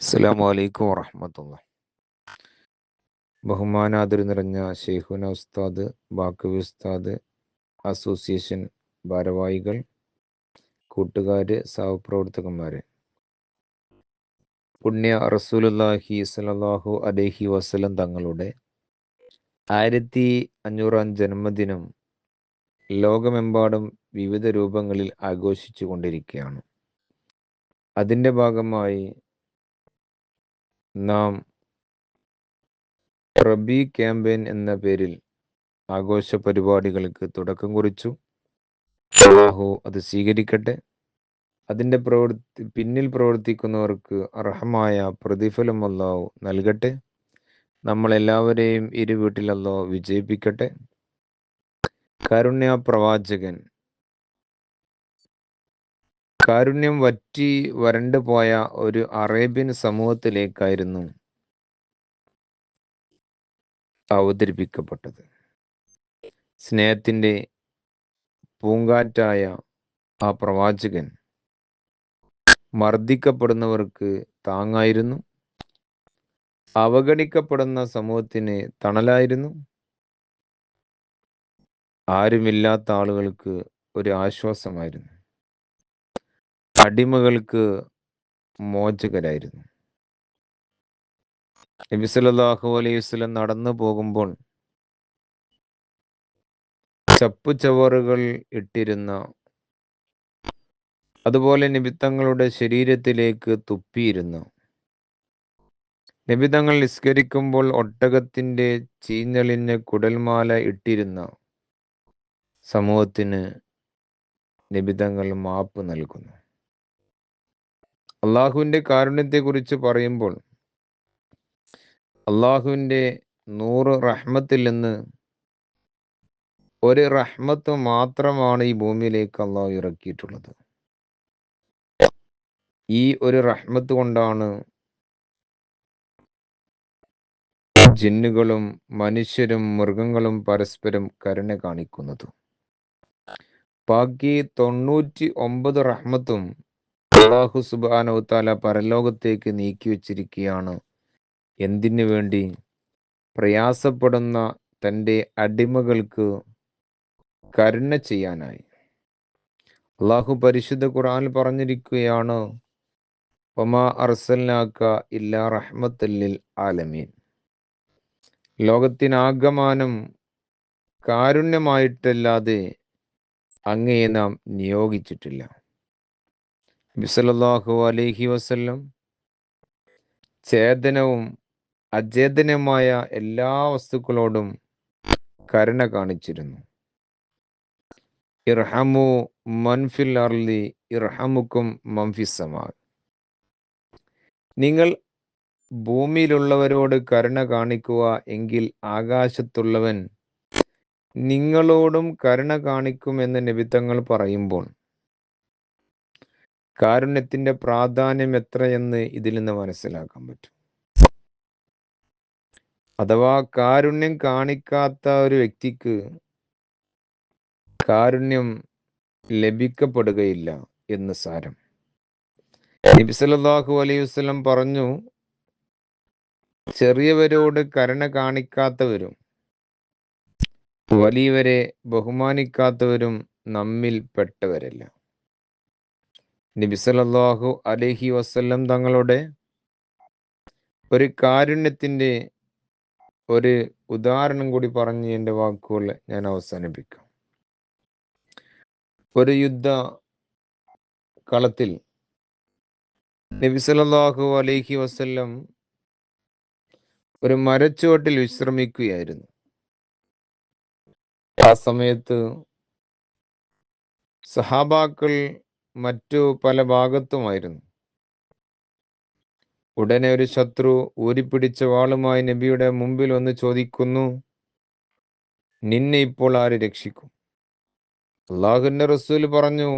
അസ്സലാമു അലൈക്കും വറഹമത്തുള്ള. ബഹുമാനാദരി നിറഞ്ഞ ഷെയ്ഖുന ഉസ്താദ് ബാക്കവി ഉസ്താദ് അസോസിയേഷൻ ഭാരവാഹികൾ കൂട്ടുകാര് സഹപ്രവർത്തകന്മാര്. പുണ്യ റസൂലുല്ലാഹി സ്വല്ലല്ലാഹു അലഹി വസല്ലം തങ്ങളുടെ ആയിരത്തി അഞ്ഞൂറാം ജന്മദിനം ലോകമെമ്പാടും വിവിധ രൂപങ്ങളിൽ ആഘോഷിച്ചു കൊണ്ടിരിക്കുകയാണ് അതിന്റെ ഭാഗമായി നാം റബി ക്യാമ്പയിൻ എന്ന പേരിൽ ആഘോഷ പരിപാടികൾക്ക് തുടക്കം കുറിച്ചു. അള്ളാഹു അത് സ്വീകരിക്കട്ടെ. അതിന്റെ പ്രവർത്തി പിന്നിൽ പ്രവർത്തിക്കുന്നവർക്ക് അർഹമായ പ്രതിഫലം അല്ലാഹു നൽകട്ടെ. നമ്മളെല്ലാവരെയും ഇരു വീട്ടിൽ വിജയിപ്പിക്കട്ടെ. കാരുണ്യ പ്രവാചകൻ കാരുണ്യം വറ്റി വരണ്ടു പോയ ഒരു അറേബ്യൻ സമൂഹത്തിലേക്കായിരുന്നു അവതരിപ്പിക്കപ്പെട്ടത്. സ്നേഹത്തിന്റെ പൂങ്കാറ്റായ ആ പ്രവാചകൻ മർദ്ദിക്കപ്പെടുന്നവർക്ക് താങ്ങായിരുന്നു. അവഗണിക്കപ്പെടുന്ന സമൂഹത്തിന് തണലായിരുന്നു. ആരുമില്ലാത്ത ആളുകൾക്ക് ഒരു ആശ്വാസമായിരുന്നു. അടിമകൾക്ക് മോചകരായിരുന്നു. നബി സല്ലല്ലാഹു അലൈഹി വസ്ലം നടന്നു പോകുമ്പോൾ ചപ്പു ചവറുകൾ ഇട്ടിരുന്ന അതുപോലെ നിബിത്തങ്ങളുടെ ശരീരത്തിലേക്ക് തുപ്പിയിരുന്നു. നിബിതങ്ങൾ നിസ്കരിക്കുമ്പോൾ ഒട്ടകത്തിന്റെ ചീഞ്ഞളിഞ്ഞ കുടൽമാല ഇട്ടിരുന്ന സമൂഹത്തിന് നിബിതങ്ങൾ മാപ്പ് നൽകുന്നു. അള്ളാഹുവിന്റെ കാരുണ്യത്തെക്കുറിച്ച് പറയുമ്പോൾ അള്ളാഹുവിന്റെ നൂറ് റഹ്മത്തിൽ നിന്ന് ഒരു റഹ്മത്ത് മാത്രമാണ് ഈ ഭൂമിയിലേക്ക് അള്ളാഹു ഇറക്കിയിട്ടുള്ളത്. ഈ ഒരു റഹ്മത്ത് കൊണ്ടാണ് ജിന്നുകളും മനുഷ്യരും മൃഗങ്ങളും പരസ്പരം കരുണ കാണിക്കുന്നത്. ബാക്കി തൊണ്ണൂറ്റി ഒമ്പത് റഹ്മത്തും അള്ളാഹു സുബാനവത്താല പരലോകത്തേക്ക് നീക്കി വച്ചിരിക്കുകയാണ്. എന്തിനു വേണ്ടി? പ്രയാസപ്പെടുന്ന തന്റെ അടിമകൾക്ക് കരുണ ചെയ്യാനായി. അള്ളാഹു പരിശുദ്ധ ഖുർആൻ പറഞ്ഞിരിക്കുകയാണ് ഒമാ ഇല്ലാ ആലമീൻ. ലോകത്തിനാകമാനം കാരുണ്യമായിട്ടല്ലാതെ അങ്ങയെ നാം നിയോഗിച്ചിട്ടില്ല. ബിസലല്ലാഹു അലൈഹി വസ്ല്ലം ചേതനവും അചേതനമായ എല്ലാ വസ്തുക്കളോടും കരുണ കാണിച്ചിരുന്നു. ഇർഹമു മൻഫിൽ അർലി ഇർഹമുക്കും മംഫിസമാ നിങ്ങൾ ഭൂമിയിലുള്ളവരോട് കരുണ കാണിക്കുക എങ്കിൽ ആകാശത്തുള്ളവൻ നിങ്ങളോടും കരുണ കാണിക്കുമെന്ന് നിബിത്തങ്ങൾ പറയുമ്പോൾ കാരുണ്യത്തിന്റെ പ്രാധാന്യം എത്രയെന്ന് ഇതിൽ നിന്ന് മനസ്സിലാക്കാൻ പറ്റും. അഥവാ കാരുണ്യം കാണിക്കാത്ത ഒരു വ്യക്തിക്ക് കാരുണ്യം ലഭിക്കപ്പെടുകയില്ല എന്ന് സാരം. നബിസലാഹു അലൈഹി വസല്ലം പറഞ്ഞു ചെറിയവരോട് കരുണ കാണിക്കാത്തവരും വലിയവരെ ബഹുമാനിക്കാത്തവരും നമ്മിൽ പെട്ടവരല്ല. നബി അലഹി വസ്ല്ലം തങ്ങളുടെ ഒരു കാരുണ്യത്തിന്റെ ഒരു ഉദാഹരണം കൂടി പറഞ്ഞ് എന്റെ വാക്കുകൾ ഞാൻ അവസാനിപ്പിക്കാം. ഒരു യുദ്ധ കളത്തിൽ നബി അലഹി വസല്ലം ഒരു മരച്ചുവട്ടിൽ വിശ്രമിക്കുകയായിരുന്നു. ആ സമയത്ത് സഹാബാക്കൾ മറ്റു പല ഭാഗത്തുമായിരുന്നു. ഉടനെ ഒരു ശത്രു ഊരിപ്പിടിച്ച വാളുമായി നബിയുടെ മുമ്പിൽ വന്ന് ചോദിക്കുന്നു നിന്നെ ഇപ്പോൾ ആര് രക്ഷിക്കും? അള്ളാഹുവിന്റെ റസൂൽ പറഞ്ഞു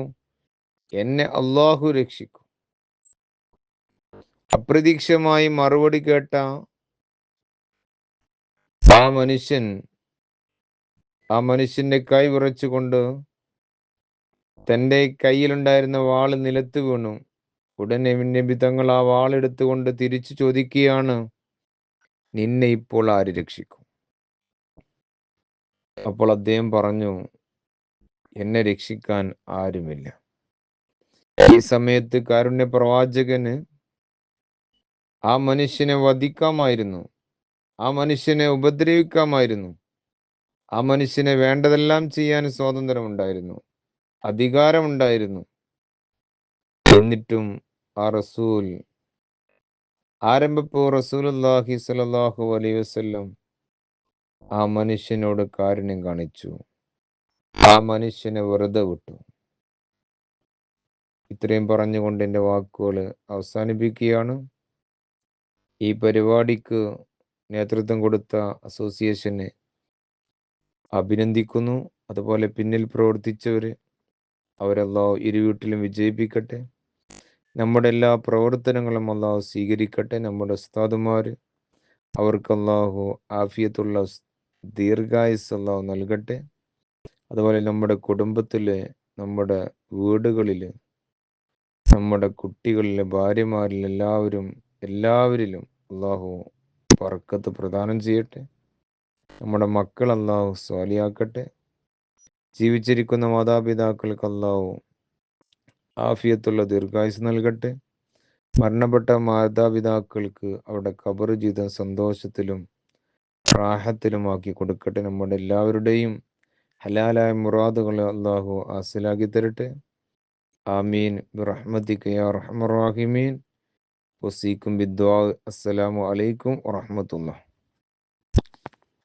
എന്നെ അള്ളാഹു രക്ഷിക്കും. അപ്രതീക്ഷമായി മറുപടി കേട്ട ആ മനുഷ്യൻ ആ മനുഷ്യന്റെ കൈ വിറച്ചുകൊണ്ട് തന്റെ കയ്യിലുണ്ടായിരുന്ന വാൾ നിലത്ത് വീണു. ഉടനെ നബി തങ്ങൾ ആ വാളെടുത്തുകൊണ്ട് തിരിച്ചു ചോദിക്കുകയാണ് നിന്നെ ഇപ്പോൾ ആര് രക്ഷിക്കും? അപ്പോൾ അദ്ദേഹം പറഞ്ഞു എന്നെ രക്ഷിക്കാൻ ആരുമില്ല. ഈ സമയത്ത് കാരുണ്യ പ്രവാചകന് ആ മനുഷ്യനെ വധിക്കാമായിരുന്നു. ആ മനുഷ്യനെ ഉപദ്രവിക്കാമായിരുന്നു. ആ മനുഷ്യനെ വേണ്ടതെല്ലാം ചെയ്യാൻ സ്വാതന്ത്ര്യമുണ്ടായിരുന്നു. അധികാരമുണ്ടായിരുന്നു. എന്നിട്ടും ആ റസൂൽ ആരംഭപ്പോ റസൂലുല്ലാഹി സലാഹു അലൈ വസല്ലം ആ മനുഷ്യനോട് കാരുണ്യം കാണിച്ചു. ആ മനുഷ്യനെ വെറുതെ വിട്ടു. ഇത്രയും പറഞ്ഞുകൊണ്ട് എന്റെ വാക്കുകൾ അവസാനിപ്പിക്കുകയാണ്. ഈ പരിപാടിക്ക് നേതൃത്വം കൊടുത്ത അസോസിയേഷനെ അഭിനന്ദിക്കുന്നു. അതുപോലെ പിന്നിൽ പ്രവർത്തിച്ചവർ അവരെല്ലാം ഇരു വീട്ടിലും വിജയിപ്പിക്കട്ടെ. നമ്മുടെ എല്ലാ പ്രവർത്തനങ്ങളും അള്ളാഹു സ്വീകരിക്കട്ടെ. നമ്മുടെ ഉസ്താദുമാർ അവർക്ക് അള്ളാഹു ആഫിയത്തുള്ള ദീർഘായുസ് അള്ളാഹു നൽകട്ടെ. അതുപോലെ നമ്മുടെ കുടുംബത്തിലെ നമ്മുടെ വീടുകളിൽ നമ്മുടെ കുട്ടികളിലെ ഭാര്യമാരിൽ എല്ലാവരും എല്ലാവരിലും അള്ളാഹു പറക്കത്ത് പ്രദാനം ചെയ്യട്ടെ. നമ്മുടെ മക്കൾ അള്ളാഹു സ്വാലിയാക്കട്ടെ. ജീവിച്ചിരിക്കുന്ന മാതാപിതാക്കൾക്ക് അള്ളാഹു ആഫിയത്തുള്ള ദീർഘായുസ് നൽകട്ടെ. മരണപ്പെട്ട മാതാപിതാക്കൾക്ക് അവരുടെ കബർ ജീവിതം സന്തോഷത്തിലും പ്രാഹത്തിലുമാക്കി കൊടുക്കട്ടെ. നമ്മുടെ എല്ലാവരുടെയും ഹലാലായ മുറാദുകൾ അള്ളാഹു ആസിലാക്കി തരട്ടെ. ആമീൻ. ബിറഹ്മതിക യാ ബിദ്വാ. അസ്സലാമു അലൈക്കും വറഹ്മത്തുള്ളാഹി.